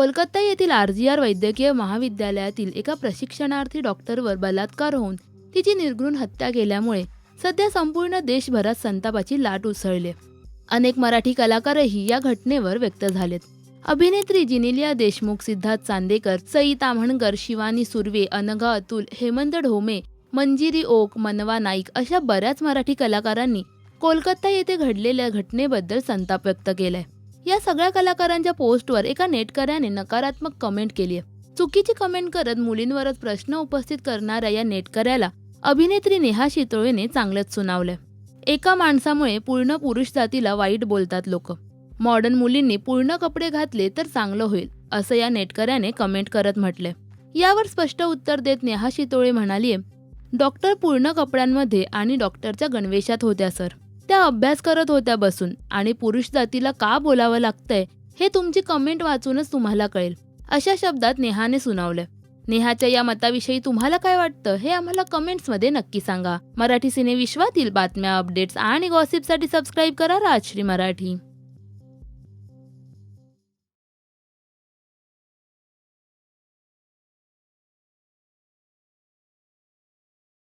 कोलकाता येथील R G R वैद्यकीय महाविद्यालयातील एका प्रशिक्षणार्थी डॉक्टरवर बलात्कार होऊन तिची निर्घृण हत्या केल्यामुळे सध्या संपूर्ण देशभरात संतापाची लाट उसळली. अनेक मराठी कलाकारही या घटनेवर व्यक्त झालेत. अभिनेत्री जिनिलिया देशमुख सिद्धार्थ चांदेकर सई ताम्हणकर शिवानी सुर्वे अनघा अतुल हेमंत ढोमे मंजिरी ओक मनवा नाईक अशा बऱ्याच मराठी कलाकारांनी कोलकाता येथे घडलेल्या घटनेबद्दल संताप व्यक्त केलाय. या सगळ्या कलाकारांच्या पोस्टवर एका नेटकऱ्याने नकारात्मक कमेंट केली आहे. चुकीची कमेंट करत मुलींवरच प्रश्न उपस्थित करणाऱ्या या नेटकऱ्याला अभिनेत्री नेहा शितोळेने चांगलंच सुनावलंय. एका माणसामुळे पूर्ण पुरुष जातीला वाईट बोलतात लोक. मॉडर्न मुलींनी पूर्ण कपडे घातले तर चांगलं होईल असं या नेटकऱ्याने कमेंट करत म्हटलंय. यावर स्पष्ट उत्तर देत नेहा शितोळे म्हणालीये डॉक्टर पूर्ण कपड्यांमध्ये आणि डॉक्टरच्या गणवेशात होत्या सर. त्या अभ्यास करत होत्या बसून. आणि पुरुष जातीला का बोलावं लागतंय हे तुमची कमेंट वाचूनच तुम्हाला कळेल अशा शब्दात नेहाने सुनावलंय नेहाच्या या मताविषयी तुम्हाला काय वाटतं हे आम्हाला कमेंट्समध्ये नक्की सांगा. मराठी सिनेविश्वातील बातम्या अपडेट्स आणि गॉसिपसाठी सबस्क्राईब करा राजश्री मराठी.